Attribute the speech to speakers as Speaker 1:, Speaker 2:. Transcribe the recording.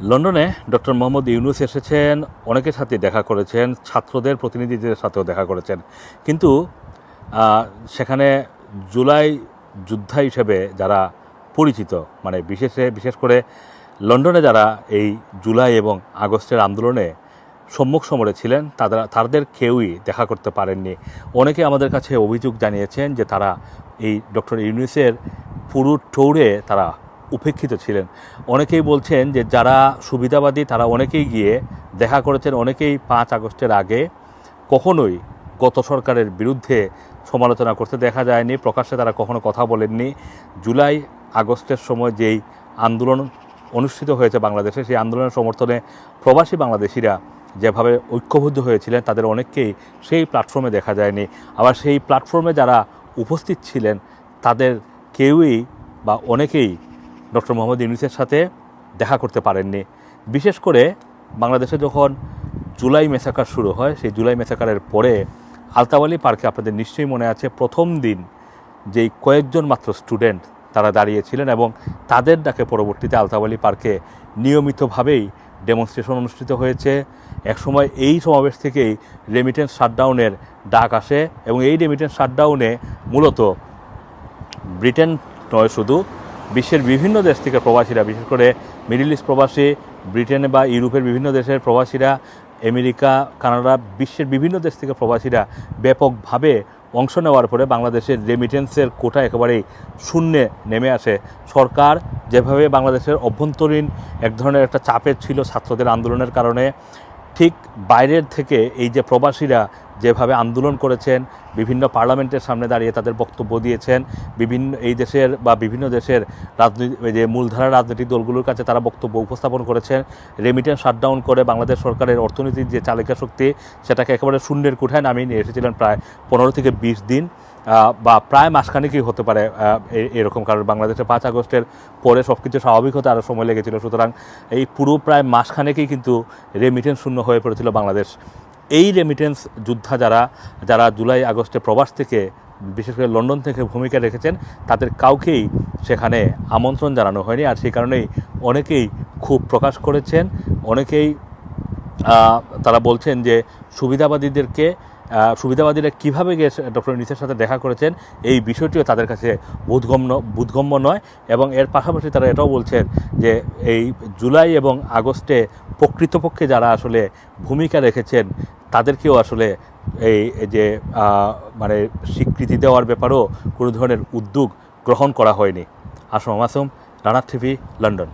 Speaker 1: লন্ডনে ডক্টর মোহাম্মদ ইউনুস এসেছেন, অনেকের সাথে দেখা করেছেন, ছাত্রদের প্রতিনিধিদের সাথেও দেখা করেছেন। কিন্তু সেখানে জুলাই যোদ্ধা হিসেবে যারা পরিচিত মানে বিশেষে, বিশেষ করে লন্ডনে যারা এই জুলাই এবং আগস্টের আন্দোলনে সম্মুখ সমরে ছিলেন, তাদের তাদের কেউই দেখা করতে পারেননি। অনেকে আমাদের কাছে অভিযোগ জানিয়েছেন যে তারা এই ডক্টর ইউনুসের পুরো টৌরে তারা উপেক্ষিত ছিলেন। অনেকেই বলছেন যে যারা সুবিধাবাদী, তারা অনেকেই গিয়ে দেখা করেছেন, অনেকেই পাঁচ আগস্টের আগে কখনোই গত সরকারের বিরুদ্ধে সমালোচনা করতে দেখা যায়নি। প্রকাশ্যে তারা কখনো কথা বলেননি। জুলাই আগস্টের সময় যেই আন্দোলন অনুষ্ঠিত হয়েছে বাংলাদেশে, সেই আন্দোলনের সমর্থনে প্রবাসী বাংলাদেশিরা যেভাবে ঐক্যবদ্ধ হয়েছিলেন, তাদের অনেককেই সেই প্ল্যাটফর্মে দেখা যায়নি। আবার সেই প্ল্যাটফর্মে যারা উপস্থিত ছিলেন, তাদের কেউই বা অনেকেই ডক্টর মোহাম্মদ ইউনুসের সাথে দেখা করতে পারেননি। বিশেষ করে বাংলাদেশে যখন জুলাই মেসাকার শুরু হয়, সেই জুলাই মেসাকারের পরে আলতাওয়ালি পার্কে আপনাদের নিশ্চয়ই মনে আছে, প্রথম দিন যেই কয়েকজন মাত্র স্টুডেন্ট তারা দাঁড়িয়েছিলেন এবং তাদের ডাকে পরবর্তীতে আলতাওয়ালি পার্কে নিয়মিতভাবেই ডেমনস্ট্রেশন অনুষ্ঠিত হয়েছে। একসময় এই সমাবেশ থেকেই রেমিটেন্স শাটডাউনের ডাক আসে এবং এই রেমিটেন্স শাটডাউনে মূলত ব্রিটেন নয় শুধু বিশ্বের বিভিন্ন দেশ থেকে প্রবাসীরা, বিশেষ করে মিডিল ইস্ট প্রবাসী, ব্রিটেনে বা ইউরোপের বিভিন্ন দেশের প্রবাসীরা, আমেরিকা, কানাডা, বিশ্বের বিভিন্ন দেশ থেকে প্রবাসীরা ব্যাপকভাবে অংশ নেওয়ার পরে বাংলাদেশের রেমিটেন্সের কোটা একেবারেই শূন্যে নেমে আসে। সরকার যেভাবে বাংলাদেশের অভ্যন্তরীণ এক ধরনের একটা চাপের ছিল ছাত্রদের আন্দোলনের কারণে ঠিক বাইরের থেকে এই যে প্রবাসীরা যেভাবে আন্দোলন করেছেন, বিভিন্ন পার্লামেন্টের সামনে দাঁড়িয়ে তাদের বক্তব্য দিয়েছেন, বিভিন্ন এই দেশের বা বিভিন্ন দেশের রাজনীতি যে মূলধারা রাজনৈতিক দলগুলোর কাছে তারা বক্তব্য উপস্থাপন করেছেন। রেমিটেন্স শাটডাউন করে বাংলাদেশ সরকারের অর্থনীতির যে চালিকা শক্তি, সেটাকে একেবারে শূন্যের কোঠায় নামিয়ে নিয়ে এসেছিলেন প্রায় পনেরো থেকে বিশ দিন। বা প্রায় মাসখানেকই হতে পারে এরকম, কারণ বাংলাদেশে পাঁচ আগস্টের পরে সব কিছু স্বাভাবিক হতে আরও সময় লেগেছিল। সুতরাং এই পুরো প্রায় মাসখানেকেই কিন্তু রেমিটেন্স শূন্য হয়ে পড়েছিল বাংলাদেশ। এই রেমিটেন্স যোদ্ধা যারা যারা জুলাই আগস্টে প্রবাস থেকে, বিশেষ করে লন্ডন থেকে ভূমিকা রেখেছেন, তাদের কাউকেই সেখানে আমন্ত্রণ জানানো হয়নি। আর সেই কারণেই অনেকেই খুব প্রকাশ করেছেন, অনেকেই তারা বলছেন যে সুবিধাবাদীদেরকে সুবিধাবাদীরা কীভাবে গিয়ে ডক্টর ইউনিসের সাথে দেখা করেছেন, এই বিষয়টিও তাদের কাছে বোধগম্য বোধগম্য নয়। এবং এর পাশাপাশি তারা এটাও বলছেন যে এই জুলাই এবং আগস্টে প্রকৃতপক্ষে যারা আসলে ভূমিকা রেখেছেন, তাদেরকেও আসলে এই যে মানে স্বীকৃতি দেওয়ার ব্যাপারেও কোনো ধরনের উদ্যোগ গ্রহণ করা হয়নি। আসম মাসুম রানার টিভি, লন্ডন।